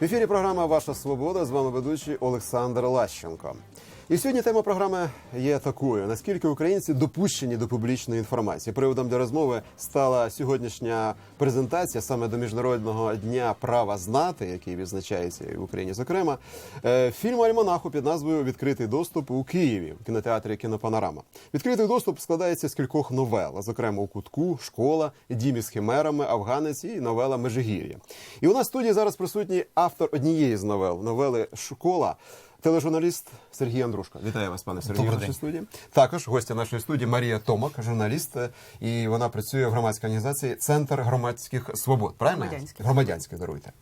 В ефірі програма Ваша Свобода з вами ведучий Олександр Лащенко. І сьогодні тема програми є такою: наскільки українці допущені до публічної інформації. Приводом для розмови стала сьогоднішня презентація саме до міжнародного дня права знати, який відзначається в Україні. Зокрема, е, фільму Альманаху під назвою Відкритий доступ у Києві в кінотеатрі Кінопанорама. Відкритий доступ складається з кількох новел, зокрема у кутку, школа, дім із химерами, афганець і новела Межигір'я. І у нас в студії зараз присутній автор однієї з новел новели Школа. Тележурналіст Сергій Андрушко. Вітаю вас, пане Сергію, в нашій студії. Також гостя нашої студії Марія Томак, журналіст, е, і вона працює в громадській організації Центр громадських свобод. Правильно? Громадянських. Громадянських, даруйте.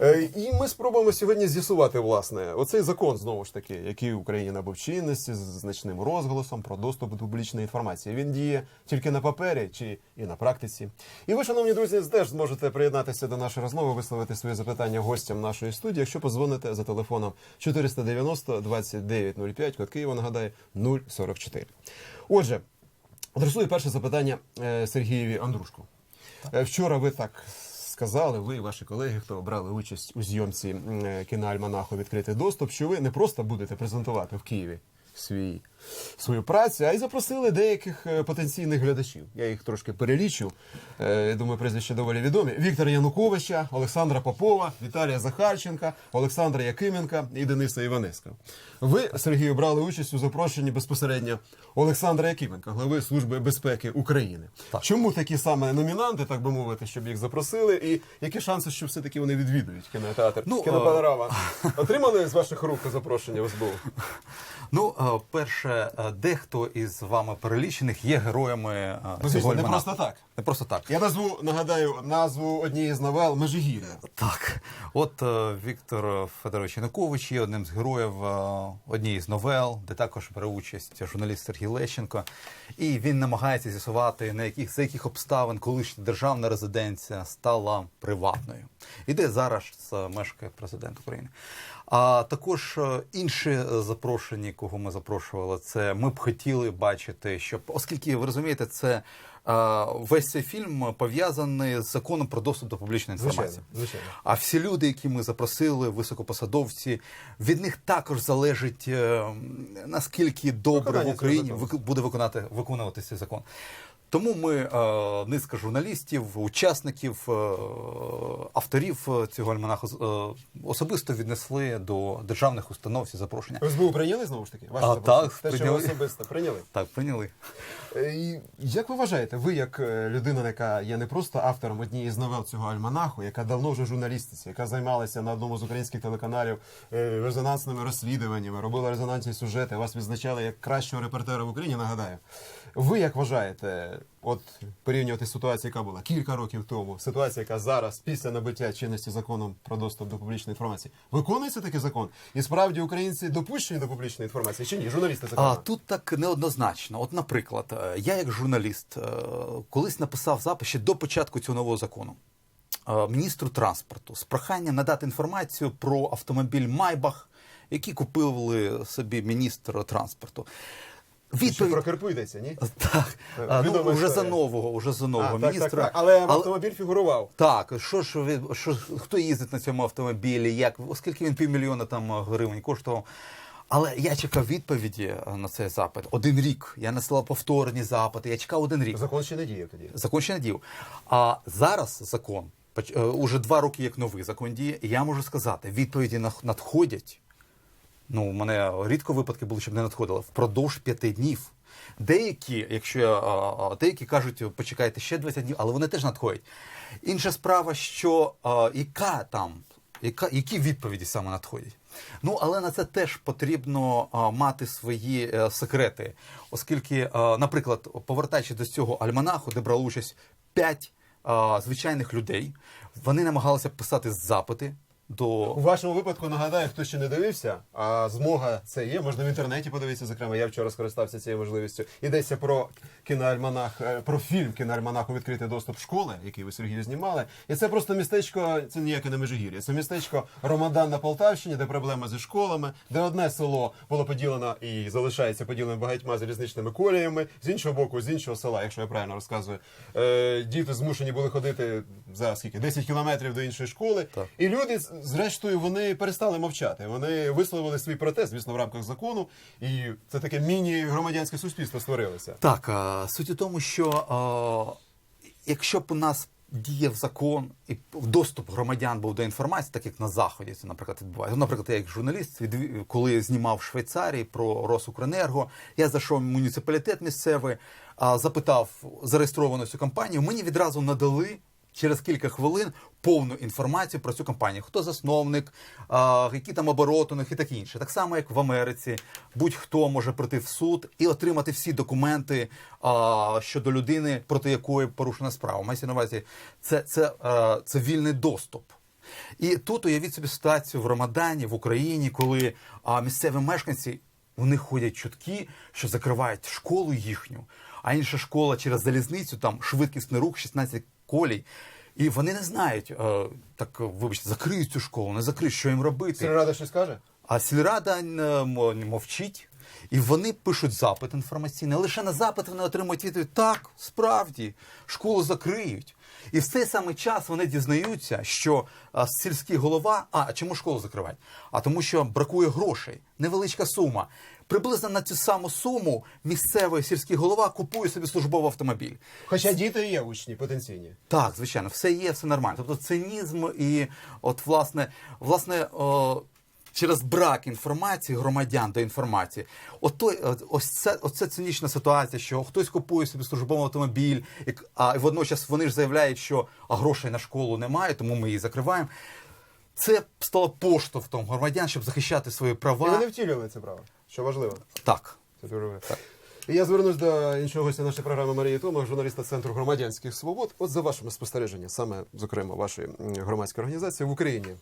Е, І ми спробуємо сьогодні з'ясувати власне оцей закон знову ж таки, який в Україні набув чинності з значним розголосом про доступ до публічної інформації. Він діє тільки на папері чи і на практиці. І ви, шановні друзі, теж зможете приєднатися до нашої розмови, висловити свої запитання гостям нашої студії, якщо позвоните за телефоном 490 2905, код Києва, нагадаю, 044. Отже, адресую перше запитання е, Сергієві Андрушку. Е, Вчора ви так сказали, ви ваші колеги, хто брали участь у зйомці е, кіноальманаху Відкритий доступ, що ви не просто будете презентувати в Києві свій, свою працю, а й запросили деяких е, потенційних глядачів. Я їх трошки перелічу. Е, Я думаю, прізвища доволі відомі. Віктора Януковича, Олександра Попова, Віталія Захарченка, Олександра Якименка і Дениса Іванеска. Ви, Сергію, брали участь у запрошенні безпосередньо Олександра Якименка, глави Служби безпеки України. Так. Чому такі саме номінанти, так би мовити, щоб їх запросили, і які шанси, що все-таки вони відвідують кінотеатр? Ну, Кінопанорама. Отримали з ваших рук запрошення в СБУ? Ну, е, перше, е, дехто із вами перелічених є героями е, Ну, цього звісно, не просто так. Не просто так. Я назву, нагадаю, назву однієї з новел Межигір'я. Так, от е, Віктор Федорович Янукович є одним з героїв однієї з новел, де також бере участь журналіст Сергій Лещенко. І він намагається з'ясувати, на яких за яких обставин колишня державна резиденція стала приватною. І де зараз мешкає президент України. А також е, інші е, запрошені, кого ми запрошували, це ми б хотіли бачити, щоб оскільки ви розумієте, це е, весь цей фільм пов'язаний з законом про доступ до публічної інформації. Звичайно, звичайно. А всі люди, які ми запросили, високопосадовці, від них також залежить наскільки добре Виконання в Україні буде виконати виконувати цей закон. Тому ми е, низка журналістів, учасників, е, авторів е, цього альманаху е, особисто віднесли до державних установ всі запрошення. СБУ прийняли знову ж таки? Ваше А, так, Те, що ви особисто прийняли. Так, прийняли. І як ви вважаєте, ви як людина, яка є не просто автором однієї з новел цього альманаху, яка давно вже журналістиці, яка займалася на одному з українських телеканалів резонансними розслідуваннями, робила резонансні сюжети, вас відзначали як кращого репортера в Україні, нагадаю. Ви як вважаєте, от порівнювати ситуацію, яка була кілька років тому, ситуація, яка зараз, після набиття чинності законом про доступ до публічної інформації, виконується такий закон? І справді українці допущені до публічної інформації чи ні? Журналісти зокрема? А тут так неоднозначно. От, наприклад, е, я як журналіст е, колись написав запис ще до початку цього нового закону. е, Міністру транспорту з проханням надати інформацію про автомобіль Майбах, який купили собі міністр транспорту. Що про Кирпу йдеться, ні? Так, а, ну, відома уже за нового, уже за нового А, так, міністра. так, так. Але автомобіль фігурував. Так, що ж ви- що хто їздить на цьому автомобілі, як оскільки він півмільйона там гривень коштував. Але я чекав відповіді на цей запит один рік. Я насилав повторні запити. Я чекав один рік. Закон ще не діє тоді. Закон ще не дів. А зараз закон поч- е, уже два роки, як новий закон діє. І я можу сказати, відповіді нах- надходять. Ну, у мене рідко випадки були, щоб не надходили впродовж п'яти днів. Деякі, якщо а, а, деякі кажуть, почекайте ще 20 днів, але вони теж надходять. Інша справа, що яка там, яка, які відповіді саме надходять. Ну, але на це теж потрібно а, мати свої е, секрети, оскільки, а, наприклад, повертаючись до цього альманаху, де брали участь 5 звичайних людей, вони намагалися писати запити до У вашому випадку нагадаю, хто ще не дивився, а змога це є. Можна в інтернеті подивитися. Зокрема, я вчора скористався цією можливістю. Йдеться про кіноальманах, е, про фільм кіноальманаху відкритий доступ школи, який ви Сергію знімали. І це просто містечко, це ніяке не межигір'я. Це містечко Ромадан на Полтавщині, де проблема зі школами, де одне село було поділено і залишається поділеним багатьма залізничними коліями. З іншого боку, з іншого села, якщо я правильно розказую, е, діти змушені були ходити за скільки 10 кілометрів до іншої школи. Так. І люди зрештою вони перестали мовчати. Вони висловили свій протест, звісно, в рамках закону, і це таке міні-громадянське суспільство створилося. Так, суть у тому, що якщо б у нас діяв закон і доступ громадян був до інформації, так як на заході це, наприклад, відбувається. Наприклад, я як журналіст, коли знімав в Швейцарії про Росукренерго, я зайшов в муніципалітет місцевий, а, запитав зареєстровану цю компанію. Мені відразу надали. Через кілька хвилин повну інформацію про цю компанію. Хто засновник, які там обороти них і таке інше. Так само, як в Америці, будь-хто може прийти в суд і отримати всі документи щодо людини, проти якої порушена справа. Мається на увазі, це, це, це вільний доступ. І тут уявіть собі ситуацію в Рамадані, в Україні, коли а, місцеві мешканці них ходять чутки, що закривають школу їхню, а інша школа через залізницю, там швидкісний рух, 16 колій. І вони не знають, е, так вибачте, закриють цю школу, не закриють, що їм робити. Сільрада щось каже? А сільрада е, мовчить, і вони пишуть запит інформаційний. Лише на запит вони отримують відповідь: так, справді, школу закриють. І в цей самий час вони дізнаються, що а, сільський голова, а чому школу закривають? А тому, що бракує грошей, невеличка сума. Приблизно на цю саму суму місцевий сільський голова купує собі службовий автомобіль. Хоча діти є учні потенційні. Так, звичайно, все є, все нормально. Тобто цинізм і от власне, власне, о, через брак інформації громадян до інформації, от той, ось це оце цинічна ситуація, що хтось купує собі службовий автомобіль, і, а водночас вони ж заявляють, що а грошей на школу немає, тому ми її закриваємо. Це стало поштовхом громадян, щоб захищати свої І права. вони втілювали це право, що важливо. Так. Це дуже важливо. І я звернусь до іншого гостя нашої програми Марії Тома, журналіста Центру громадянських свобод. От за вашими спостереженнями, саме зокрема вашої громадської організації в Україні.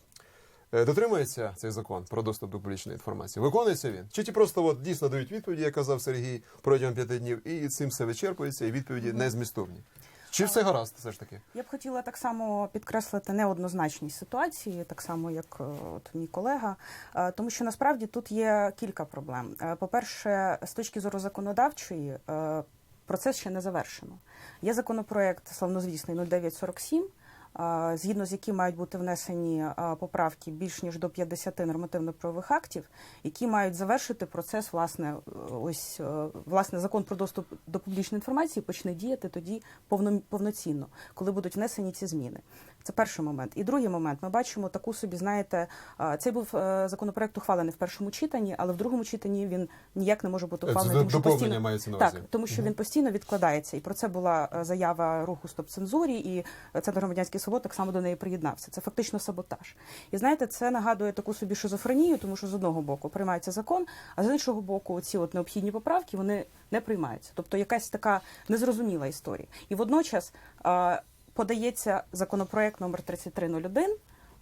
Е, Дотримується цей закон про доступ до публічної інформації? Виконується він? Чи ті просто от дійсно дають відповіді, як казав Сергій, протягом п'яти днів, і цим все вичерпується, і відповіді не змістовні? Чи все гаразд, все ж таки? Я б хотіла так само підкреслити неоднозначність ситуації, так само як е, от мій колега, е, тому що насправді тут є кілька проблем. Е, По-перше, з точки зору законодавчої, е, процес ще не завершено. Є законопроект славнозвісний 0947, е, згідно з яким мають бути внесені поправки більш ніж до 50 нормативно-правових актів, які мають завершити процес, власне, ось е, власне закон про доступ до публічної інформації почне діяти тоді повно, повноцінно, коли будуть внесені ці зміни. Це перший момент. І другий момент. Ми бачимо таку собі, знаєте, цей був е, законопроект ухвалений в першому читанні, але в другому читанні він ніяк не може бути Це ухвалений. до- тому що постійно мається на увазі. так, тому що він постійно відкладається. І про це була е, заява руху Стоп цензурі, і Центр громадянських свобод так само до неї приєднався. Це фактично саботаж. І знаєте, це нагадує таку собі шизофренію, тому що з одного боку приймається закон, а з іншого боку, ці от необхідні поправки вони не приймаються. Тобто якась така незрозуміла історія. І водночас подається законопроект номер 3301,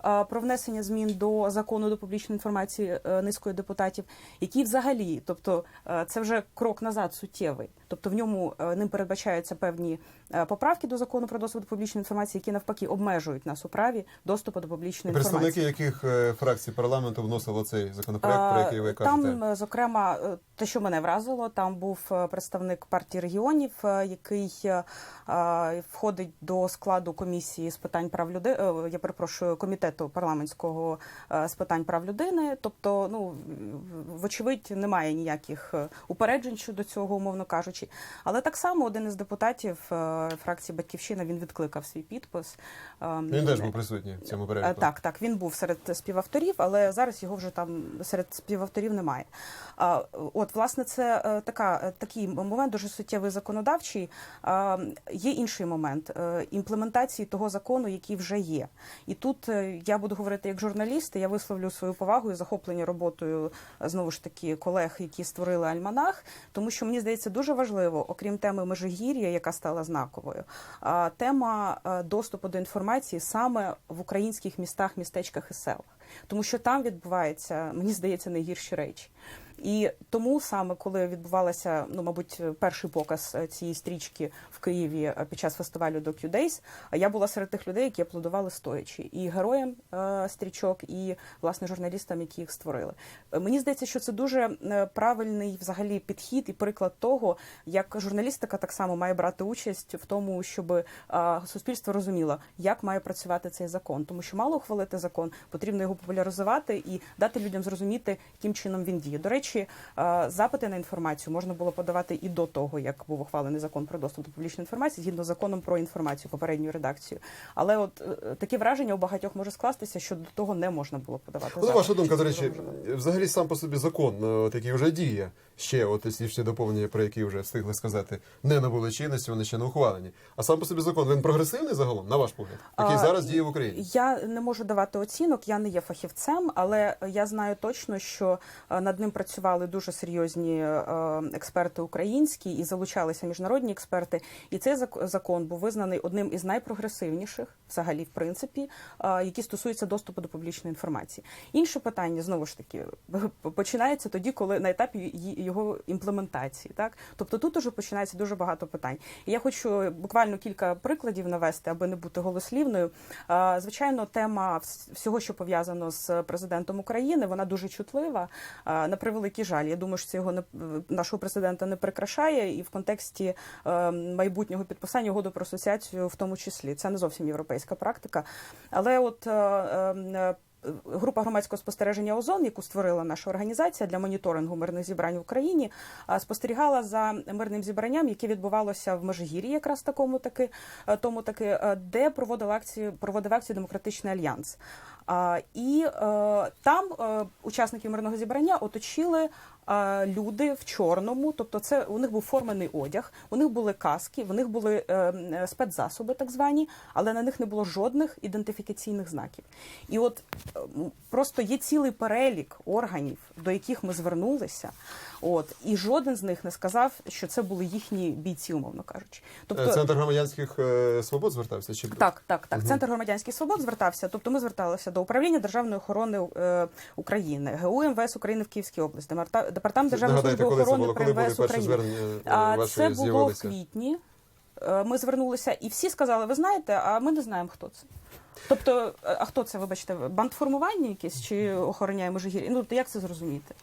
е, про внесення змін до закону до публічної інформації е, низкою депутатів, який взагалі, тобто е, це вже крок назад суттєвий. Тобто в ньому ним передбачаються певні поправки до закону про доступ до публічної інформації, які навпаки обмежують нас у праві доступу до публічної Представники інформації. яких е, фракцій парламенту вносили цей законопроект, про який ви Е, кажете? Там, е, зокрема, е, те, що мене вразило, там був е, представник партії регіонів, е, який е, е, входить до складу комісії з питань прав людини. Я перепрошую комітету парламентського е, з питань прав людини. Тобто, ну вочевидь, немає ніяких е, упереджень щодо цього, умовно кажучи. Але так само один із депутатів е, фракції Батьківщина він відкликав свій підпис. Е, Він теж був присутній в цьому Е, переліку. Так, так, він був серед співавторів, але зараз його вже там серед співавторів немає. От, власне, це е, така, е, такий момент дуже суттєвий законодавчий. Є інший момент імплементації того закону, який вже є. І тут я буду говорити як журналіст, я висловлю свою повагу і захоплення роботою знову ж таки колег, які створили альманах, тому що мені здається дуже важливо, окрім теми Межигір'я, яка стала знаковою, а, тема е, доступу до інформації саме в українських містах, містечках і селах, тому що там відбуваються, мені здається, найгірші речі. І тому саме коли відбувалася, ну мабуть, перший показ е, цієї стрічки в Києві е, під час фестивалю Docu Days, а я була серед тих людей, які аплодували стоячи і героям е, стрічок, і власне журналістам, які їх створили. Е, Мені здається, що це дуже е, правильний взагалі підхід і приклад того, як журналістика так само має брати участь в тому, щоб е, суспільство розуміло, як має працювати цей закон, тому що мало ухвалити закон, потрібно його популяризувати і дати людям зрозуміти, яким чином він діє. До речі, е, запити на інформацію можна було подавати і до того, як був ухвалений закон про доступ до публічної інформації, згідно з законом про інформацію попередньою редакцією. Але от е, таке враження у багатьох може скластися, що до того не можна було подавати. Ну, ваша думка, до речі, взагалі сам по собі закон, е, от який вже діє. Ще, от ці доповнення, про які вже встигли сказати, не набули чинності, вони ще не ухвалені. А сам по собі закон він прогресивний загалом, на ваш погляд, який А, зараз діє в Україні. Я не можу давати оцінок, я не є фахівцем, але я знаю точно, що е, над ним працювали дуже серйозні е, експерти українські і залучалися міжнародні експерти. І цей зак- закон був визнаний одним із найпрогресивніших, взагалі, в принципі, е, які стосуються доступу до публічної інформації. Інше питання знову ж таки починається тоді, коли на етапі його імплементації. Так, тобто тут уже починається дуже багато питань. І я хочу буквально кілька прикладів навести, аби не бути голослівною. Звичайно, тема всього, що пов'язано з президентом України, вона дуже чутлива. На превеликий жаль. Я думаю, що це його не нашого президента не прикрашає, і в контексті е, майбутнього підписання угоди про асоціацію, в тому числі, це не зовсім європейська практика. Але от е, е, Група громадського спостереження ОЗОН, яку створила наша організація для моніторингу мирних зібрань в Україні, спостерігала за мирним зібранням, яке відбувалося в Межигір'ї, якраз такому таки, тому таки, де проводив акцію, проводив акцію Демократичний альянс. І е, там е, учасники мирного зібрання оточили люди в чорному, тобто це у них був формений одяг, у них були каски, в них були е, спецзасоби, так звані, але на них не було жодних ідентифікаційних знаків. І от е, просто є цілий перелік органів, до яких ми звернулися. От і жоден з них не сказав, що це були їхні бійці, умовно кажучи. Е, Центр громадянських е, свобод звертався чи Так, так, так. Центр громадянських свобод звертався. Тобто ми зверталися до управління державної охорони е, України, ГУ МВС України в Київській області, департамент державної Нагадайте, служби охорони при МВС України. звернення е, А це було в квітні. Е, Ми звернулися, і всі сказали: ви знаєте, а ми не знаємо, хто це. Тобто, е, а хто це, вибачте, бандформування якесь чи охороняє Межигір'я? Ну як це зрозуміти?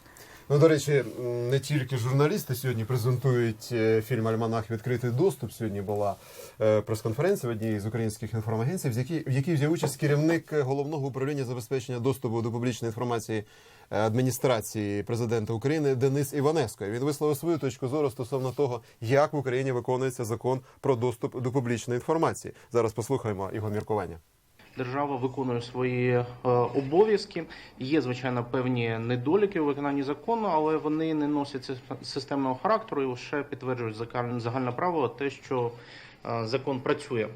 Ну, до речі, не тільки журналісти сьогодні презентують е, фільм Альманах відкритий доступ. Сьогодні була е, прес-конференція в одній з українських інформагенцій, в якій, в якій взяв участь керівник головного управління забезпечення доступу до публічної інформації е, адміністрації президента України Денис Іванеско. Він висловив свою точку зору стосовно того, як в Україні виконується закон про доступ до публічної інформації. Зараз послухаємо його міркування. Держава виконує свої е, обов'язки. Є звичайно певні недоліки у виконанні закону, але вони не носять системного характеру і лише підтверджують загальне право те, що е, закон працює.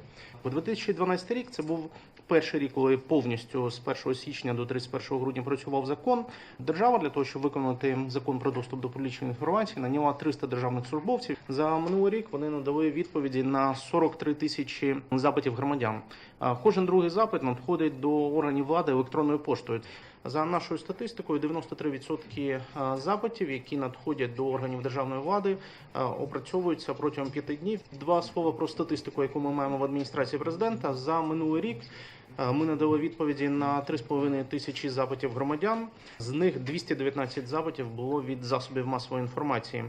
У 2012 рік це був перший рік, коли повністю з 1 січня до 31 грудня працював закон. Держава для того, щоб виконати закон про доступ до публічної інформації, наняла 300 державних службовців. За минулий рік вони надали відповіді на 43 тисячі запитів громадян. Кожен другий запит надходить до органів влади електронною поштою. За нашою статистикою, 93% запитів, які надходять до органів державної влади, е, опрацьовуються протягом п'яти днів. Два слова про статистику, яку ми маємо в адміністрації президента. За минулий рік е, ми надали відповіді на 3,5 тисячі запитів громадян. З них 219 запитів було від засобів масової інформації.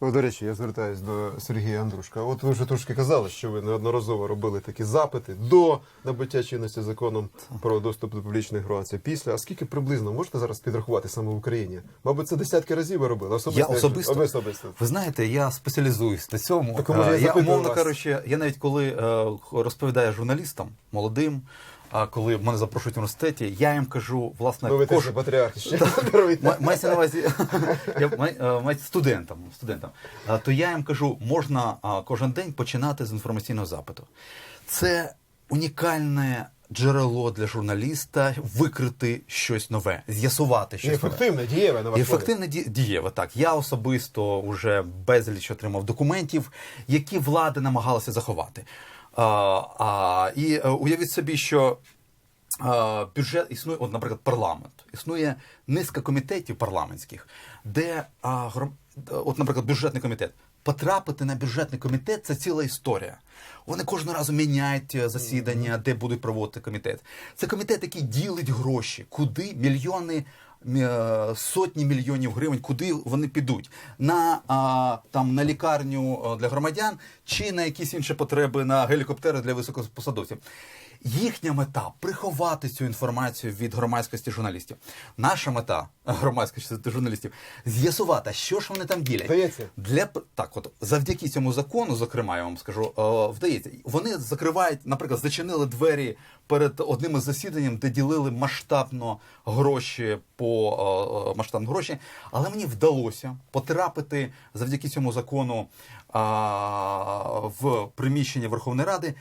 О, до речі, я звертаюсь до Сергія Андрушка. От ви вже трошки казали, що ви неодноразово робили такі запити до набуття чинності законом про доступ до публічної інформації. Після, а скільки приблизно можете зараз підрахувати саме в Україні? Мабуть, це десятки разів ви робили. Особисто, Я особисто? Як... особисто. Ви знаєте, я спеціалізуюсь на цьому. Так, я Е, я умовно кажучи, я навіть коли е, розповідаю журналістам молодим, а коли мене запрошують в університеті, я їм кажу, власне, Ну, ви кож... патріарх ще Мається на увазі е, студентам, студентам. То я їм кажу, можна кожен день починати з інформаційного запиту. Це унікальне джерело для журналіста викрити щось нове, з'ясувати щось нове. ефективне, дієве на ефективне дієве, так. Я особисто вже безліч отримав документів, які влада намагалася заховати. А, а, і е, уявіть собі, що е, бюджет існує, от, наприклад, парламент. Існує низка комітетів парламентських, де, а, гром- от, наприклад, бюджетний комітет. Потрапити на бюджетний комітет це ціла історія. Вони кожного разу міняють е, засідання, де будуть проводити комітет. Це комітет, який ділить гроші, куди мільйони. Е, Сотні мільйонів гривень, куди вони підуть на а, там на лікарню е, для громадян чи на якісь інші потреби на гелікоптери для високопосадовців. Їхня мета приховати цю інформацію від громадськості журналістів. Наша мета громадськості журналістів з'ясувати, що ж вони там ділять. Вдається? Для так, от завдяки цьому закону, зокрема, я вам скажу, е, вдається. Вони закривають, наприклад, зачинили двері перед одним із засіданням, де ділили масштабно гроші по е, е, масштабно гроші. Але мені вдалося потрапити завдяки цьому закону в приміщення Верховної Ради,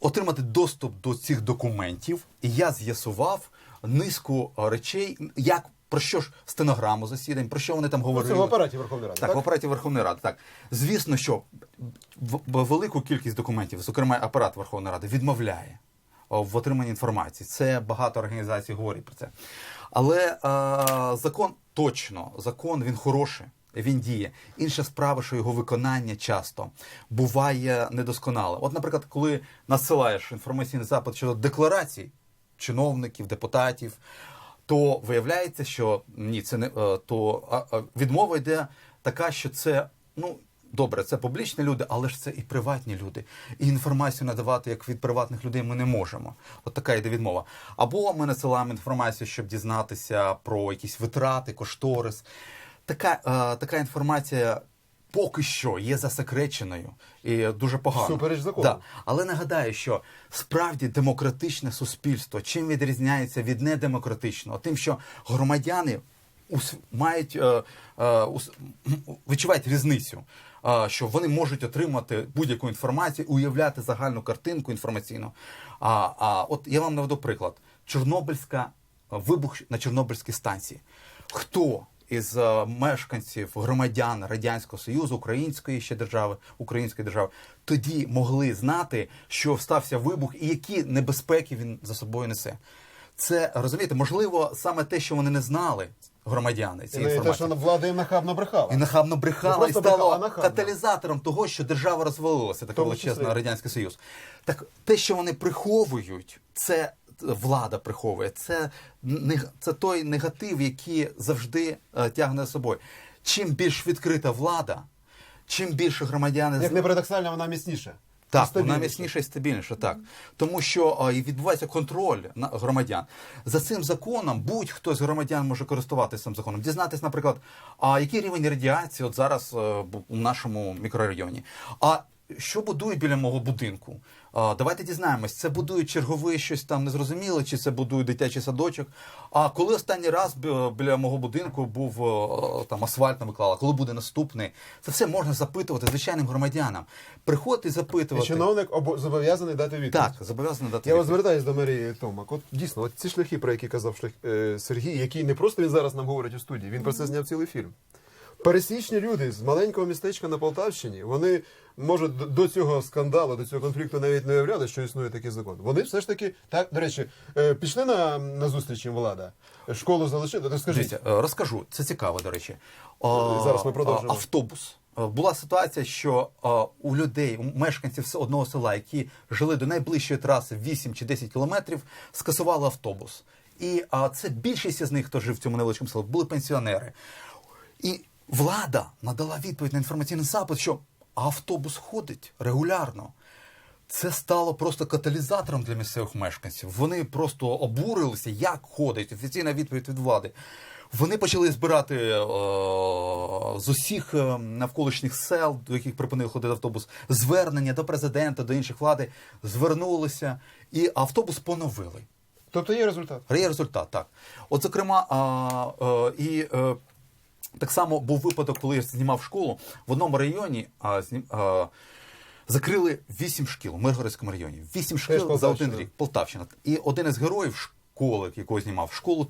отримати доступ до цих документів. І я з'ясував низку е, речей, як. Про що ж стенограму засідань, про що вони там говорили? Це в апараті Верховної Ради. Так, Так, в апараті Верховної Ради. Так звісно, що велику кількість документів, зокрема апарат Верховної Ради, відмовляє в отриманні інформації. Це багато організацій говорять про це. Але е, закон точно, закон він хороший. Він діє. Інша справа, що його виконання часто буває недосконале. От, наприклад, коли насилаєш інформаційний запит щодо декларацій чиновників, депутатів, то виявляється, що ні, це не е, то відмова йде така, що це ну. Добре, це публічні люди, але ж це і приватні люди. І інформацію надавати як від приватних людей ми не можемо. От така йде відмова. Або ми надсилаємо інформацію, щоб дізнатися про якісь витрати, кошторис. Така, е, така інформація поки що є засекреченою і дуже погано. Всупереч закону. Да. Але нагадаю, що справді демократичне суспільство чим відрізняється від недемократичного? Тим, що громадяни ус- мають е, е, ус- відчувають різницю. е, Що вони можуть отримати будь-яку інформацію, уявляти загальну картинку інформаційну. А, а от я вам наведу приклад: Чорнобильська вибух на Чорнобильській станції. Хто із е, мешканців громадян Радянського Союзу, Української ще держави, Української держави, тоді могли знати, що стався вибух і які небезпеки він за собою несе. Це розумієте, можливо, саме те, що вони не знали, громадяни І цієї не те, що влада їм нахабно брехала. І нахабно брехала, і брехала, нахабно. каталізатором того, що держава розвалилася, така величезна радянський союз. Так те, що вони приховують, це влада приховує. Це це той негатив, який завжди е, тягне за собою. Чим більш відкрита влада, чим більше громадяни Як не парадоксально, вона міцніша. Так, вона міцніша і стабільніша, так. Тому що відбувається контроль на громадян. За цим законом будь-хто з громадян може користуватися цим законом. Дізнатись, наприклад, а який рівень радіації от зараз е, у нашому мікрорайоні. А що будують біля мого будинку? Давайте дізнаємось, це будують черговий щось там незрозуміле, чи це будують дитячий садочок. А коли останній раз біля мого будинку був е, там асфальт виклала, коли буде наступний, це все можна запитувати звичайним громадянам. Приходити і І запитувати. чиновник обо- зобов'язаний дати відповідь. Так, зобов'язаний дати Я звертаюся до Марії Томак. От дійсно, от ці шляхи, про які казав шлях, е, Сергій, який не просто він зараз нам говорить у студії, він про це зняв цілий фільм. Пересічні люди з маленького містечка на Полтавщині, вони можуть до- цього скандалу, до цього конфлікту навіть не уявляли, що існує такий закон. Вони все ж таки так, до речі, е, пішли на, на зустріч їм влада, школу залишили. То скажіть, Дивіться, е, розкажу, це цікаво, до речі. Зараз ми продовжимо. Автобус. Е, Була ситуація, що е, у людей, у мешканців одного села, які жили до найближчої траси 8 чи 10 кілометрів, скасували автобус. І а, це більшість із них, хто жив в цьому невеличкому селі, були пенсіонери. І влада надала відповідь на інформаційний запит, що автобус ходить регулярно. Це стало просто каталізатором для місцевих мешканців. Вони просто обурилися, як ходить офіційна відповідь від влади. Вони почали збирати е, з усіх е, навколишніх сел, до яких припинив ходити автобус, звернення до президента, до інших влади, звернулися, і автобус поновили. тобто є результат. Є результат, так. От, зокрема, а, е, і е, так само був випадок, коли я знімав школу в одному районі. А, знім, а, Закрили вісім шкіл у Миргородському районі. Вісім шкіл за один рік. Полтавщина. І один із героїв школи, якого знімав школу,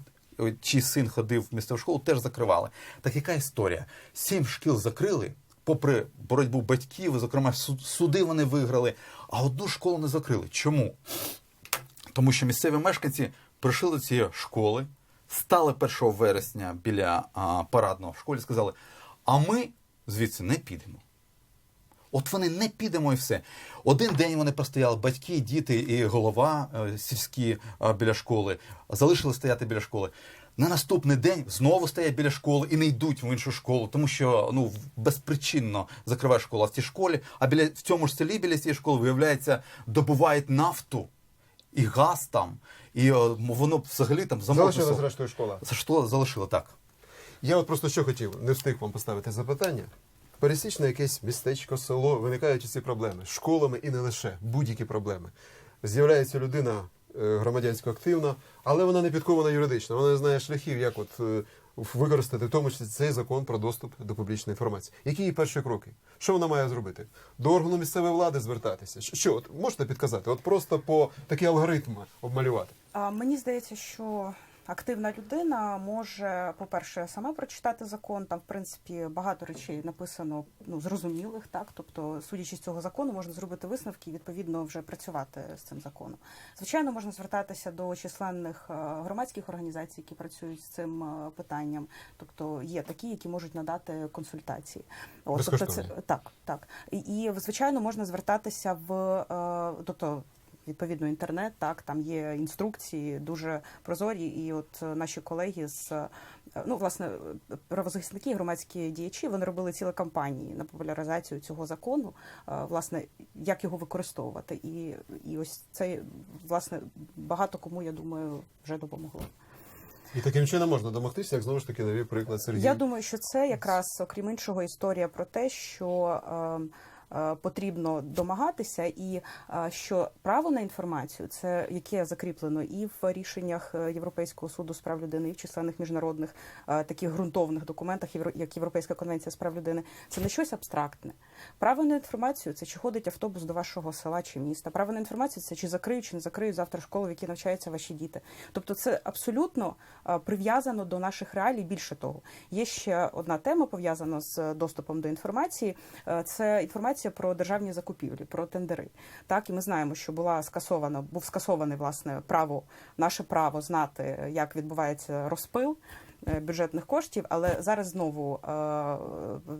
чий син ходив в місцеву школу, теж закривали. Так яка історія? Сім шкіл закрили, попри боротьбу батьків, зокрема, суди вони виграли, а одну школу не закрили. Чому? Тому що місцеві мешканці прийшли до цієї школи, стали 1 вересня біля а, парадного в школі, сказали: а ми звідси не підемо. От вони не підемо і все. Один день вони простояли, батьки, діти і голова е, сільські е, біля школи, залишили стояти біля школи. На наступний день знову стоять біля школи і не йдуть в іншу школу, тому що ну безпричинно закриває школа в цій школі. А біля в цьому ж селі біля цієї школи виявляється, добувають нафту і газ там, і е, воно взагалі там Залишилась Залишила зрештою школа. За що залишили так? Я от просто що хотів, не встиг вам поставити запитання. Пересічне якесь містечко, село, виникають ці проблеми з школами і не лише будь-які проблеми. З'являється людина громадянсько активна, але вона не підкована юридично. Вона не знає шляхів, як от е, використати в тому числі цей закон про доступ до публічної інформації. Які її перші кроки? Що вона має зробити? До органу місцевої влади звертатися? Що от можете підказати? От просто по такі алгоритми обмалювати. А, Мені здається, що активна людина може, по-перше, сама прочитати закон. Там, в принципі, багато речей написано ну, зрозумілих, так. Тобто, судячи з цього закону, можна зробити висновки і відповідно вже працювати з цим законом. Звичайно, можна звертатися до численних е, громадських організацій, які працюють з цим е, питанням. Тобто є такі, які можуть надати консультації. От, тобто це так, так. І, і звичайно, можна звертатися в е, тобто. Відповідно, інтернет, так там є інструкції дуже прозорі, і от е, наші колеги з е, ну власне правозахисники, громадські діячі, вони робили цілі кампанії на популяризацію цього закону, е, власне, як його використовувати, і, і ось це власне багато кому я думаю вже допомогло. І таким чином можна домогтися, як знову ж таки навів приклад Сергій. Я думаю, що це якраз, окрім іншого, історія про те, що е, е, потрібно домагатися, і е, що право на інформацію, це яке закріплено і в рішеннях е, Європейського суду з прав людини, і в численних міжнародних е, таких ґрунтовних документах, як Європейська конвенція з прав людини, це не щось абстрактне. Право на інформацію це чи ходить автобус до вашого села чи міста. Право на інформацію це чи закриють, чи не закриють завтра школу, в якій навчаються ваші діти. Тобто, це абсолютно е, прив'язано до наших реалій. Більше того, є ще одна тема пов'язана з доступом до інформації. Е, Це інформація про державні закупівлі, про тендери. Так, і ми знаємо, що була скасована, був скасований власне право, наше право знати, як відбувається розпил. Е, Бюджетних коштів, але зараз знову е,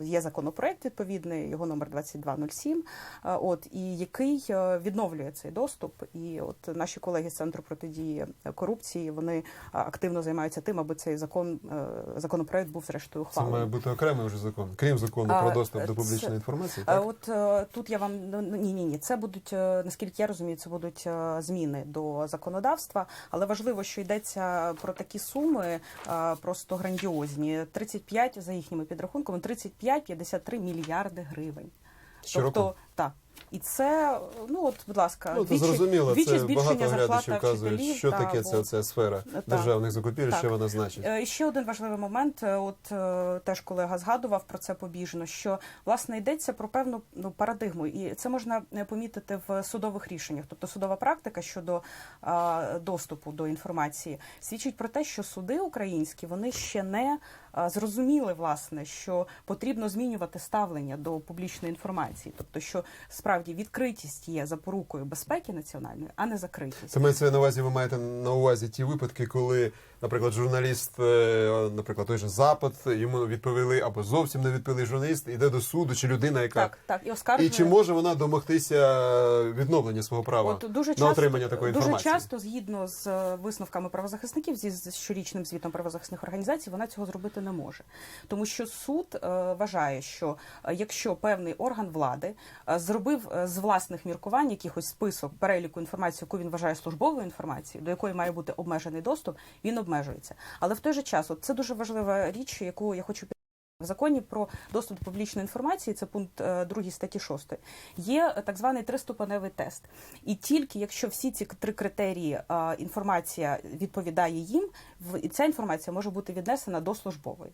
є законопроект відповідний, його номер 2207, е, от і який відновлює цей доступ. І от наші колеги з центру протидії корупції вони активно займаються тим, аби цей закон законопроект був зрештою Це має бути окремий вже закон, крім закону про доступ до це- публічної інформації. Так? От тут я вам ну, ні, ні, ні. Це будуть наскільки я розумію, це будуть зміни до законодавства, але важливо, що йдеться про такі суми е, просто грандіозні. 35, за їхніми підрахунками, 35-53 мільярди гривень. Щороку? Тобто, так. І це, ну от, будь ласка, Ну, це двічі- зрозуміло, двічі це багато глядачів вказують, що та, таке ця, ця сфера Так. державних закупівель, що вона значить. Е, І ще один важливий момент. е, От е, теж колега згадував про це побіжно. Що власне йдеться про певну ну парадигму, і це можна помітити в судових рішеннях. Тобто судова практика щодо е, доступу до інформації свідчить про те, що суди українські вони ще не зрозуміли власне, що потрібно змінювати ставлення до публічної інформації, тобто що справді відкритість є запорукою безпеки національної, а не закритість. Це на увазі, ви маєте на увазі ті випадки, коли, наприклад, журналіст, е, наприклад, той же запит, йому відповіли або зовсім не відповіли журналіст, іде до суду, чи людина, яка Так, так, і оскаржує. і чи може вона домогтися відновлення свого права От дуже на отримання такої дуже інформації? часто, згідно з е, висновками правозахисників, зі з щорічним звітом правозахисних організацій, вона цього зробити не може, тому що суд е, вважає, що е, якщо певний орган влади е, зробив з власних міркувань якихось список переліку інформації, яку він вважає службовою інформацією, до якої має бути обмежений доступ, він обмежується. Але в той же час, от це дуже важлива річ, яку я хочу в законі про доступ до публічної інформації, це пункт 2 статті 6, є е, так званий триступеневий тест. І тільки якщо всі ці три критерії е, інформація відповідає їм, ця інформація може бути віднесена до службової.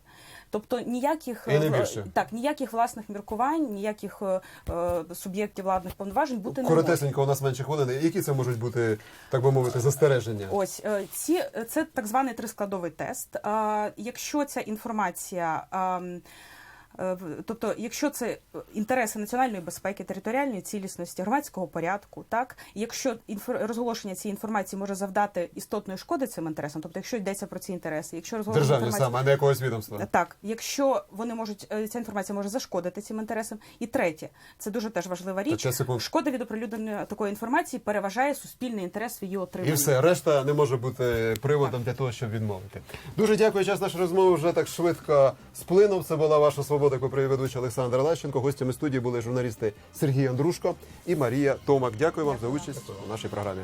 Тобто ніяких е, так, ніяких власних міркувань, ніяких е, е, суб'єктів владних повноважень бути не може. Коротесенько, у нас менше хвилини. Які це можуть бути, так би мовити, застереження? Ось е, ці це так званий трискладовий тест. Якщо ця інформація ам, Е, в- Тобто, якщо це е, інтереси національної безпеки, територіальної цілісності, громадського порядку, так якщо розголошення цієї інформації може завдати істотної шкоди цим інтересам, тобто, якщо йдеться про ці інтереси, якщо розголошення Державні інформації саме, а не якогось відомства. так, якщо вони можуть е, ця інформація може зашкодити цим інтересам, і третє, це дуже теж важлива річ. Шкода від оприлюднення такої інформації переважає суспільний інтерес в її отриманні. І все, решта не може бути приводом для того, щоб відмовити. Дуже дякую. Час нашої розмови вже так швидко сплинув. Це була ваша свобода, яку привів ведучий Олександр Лащенко. Гостями студії були журналісти Сергій Андрушко і Марія Томак. Дякую вам за участь у нашій програмі.